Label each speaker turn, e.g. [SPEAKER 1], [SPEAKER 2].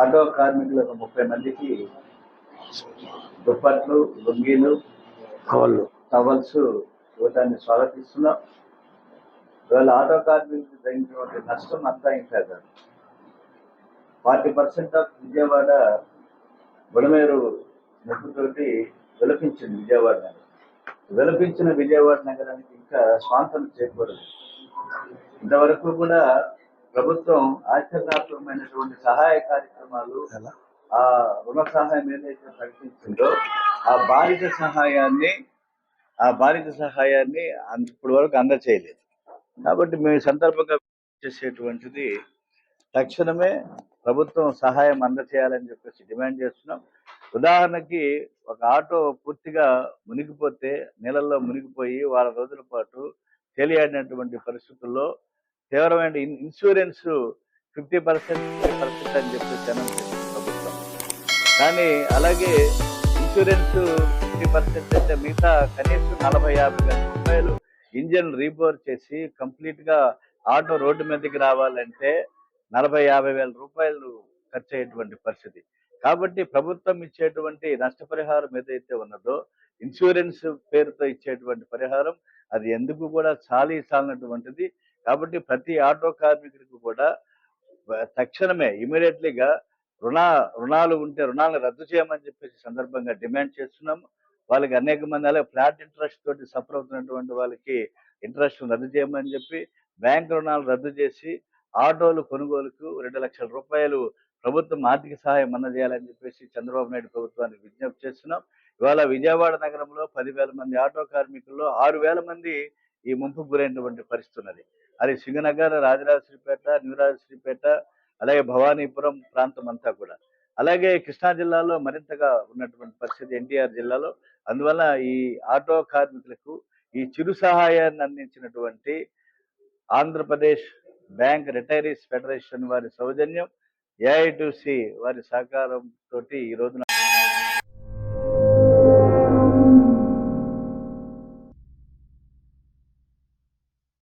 [SPEAKER 1] Auto కార్మికులకు ముప్పై మందికి దుప్పట్లు లుంగీలు
[SPEAKER 2] వాళ్ళు
[SPEAKER 1] టవల్స్ ఇవ్వటాన్ని స్వాగతిస్తున్నాం. ఇవాళ ఆటో కార్మికులకు తగినటువంటి నష్టం అంతా ఇంకా కాదు. Forty percent of Vijayawada Budameru ముప్పుతోటి విలపించింది విజయవాడ నగరం. విలపించిన విజయవాడ నగరానికి ఇంకా స్వాంతం చేకూరదు ఇంతవరకు కూడా ప్రభుత్వం ఆచరణాత్మకమైనటువంటి సహాయ కార్యక్రమాలు ఆ రుణ సహాయం ఏదైతే ప్రకటించిందో ఆ బాధిత సహాయాన్ని ఆ బాధిత సహాయాన్ని ఇప్పటి వరకు అందచేయలేదు. కాబట్టి మేము సందర్భంగా చేసేటువంటిది తక్షణమే ప్రభుత్వం సహాయం అందచేయాలని చెప్పేసి డిమాండ్ చేస్తున్నాం. ఉదాహరణకి ఒక ఆటో పూర్తిగా మునిగిపోతే నీళ్ళల్లో మునిగిపోయి వారం రోజుల పాటు తేలియాడినటువంటి పరిస్థితుల్లో తీవ్రమైన ఇన్సూరెన్స్ ఫిఫ్టీ పర్సెంట్ పర్సెంట్ అని చెప్పేసి అనౌన్స్ చేసింది ప్రభుత్వం. కానీ అలాగే ఇన్సూరెన్స్ ఫిఫ్టీ పర్సెంట్ అంటే మిగతా కనీసం నలభై యాభై వేల రూపాయలు ఇంజన్ రీబోర్ చేసి కంప్లీట్గా ఆటో రోడ్డు మీదకి రావాలంటే నలభై యాభై వేల రూపాయలు ఖర్చు అయ్యేటువంటి పరిస్థితి. కాబట్టి ప్రభుత్వం ఇచ్చేటువంటి నష్టపరిహారం ఏదైతే ఉన్నదో ఇన్సూరెన్స్ పేరుతో ఇచ్చేటువంటి పరిహారం అది ఎందుకు కూడా చాలీ చాలినటువంటిది. కాబట్టి ప్రతి ఆటో కార్మికుడికి కూడా తక్షణమే ఇమీడియట్లీగా రుణ రుణాలు ఉంటే రుణాలను రద్దు చేయమని చెప్పేసి సందర్భంగా డిమాండ్ చేస్తున్నాము. వాళ్ళకి అనేక మంది అలాగే ఫ్లాట్ ఇంట్రెస్ట్ తోటి సఫర్ అవుతున్నటువంటి వాళ్ళకి ఇంట్రెస్ట్ రద్దు చేయమని చెప్పి బ్యాంక్ రుణాలు రద్దు చేసి ఆటోలు కొనుగోలుకు రెండు లక్షల రూపాయలు ప్రభుత్వం ఆర్థిక సహాయం అందజేయాలని చెప్పేసి చంద్రబాబు నాయుడు ప్రభుత్వానికి విజ్ఞప్తి చేస్తున్నాం. ఇవాళ విజయవాడ నగరంలో పదివేల మంది ఆటో కార్మికుల్లో ఆరు వేల మంది ఈ ముంపుకు గురైనటువంటి పరిస్థితి ఉన్నది. అది సింగనగర్ రాజరాజశ్రీపేట న్యూరాజశ్రీపేట అలాగే భవానీపురం ప్రాంతం అంతా కూడా. అలాగే కృష్ణా జిల్లాలో మరింతగా ఉన్నటువంటి పరిస్థితి ఎన్టీఆర్ జిల్లాలో. అందువల్ల ఈ ఆటో కార్మికులకు ఈ చిరు సహాయాన్ని అందించినటువంటి ఆంధ్రప్రదేశ్ బ్యాంక్ రిటైరీస్ ఫెడరేషన్ వారి సౌజన్యం ఏఐటిసి వారి సహకారం తోటి ఈ రోజున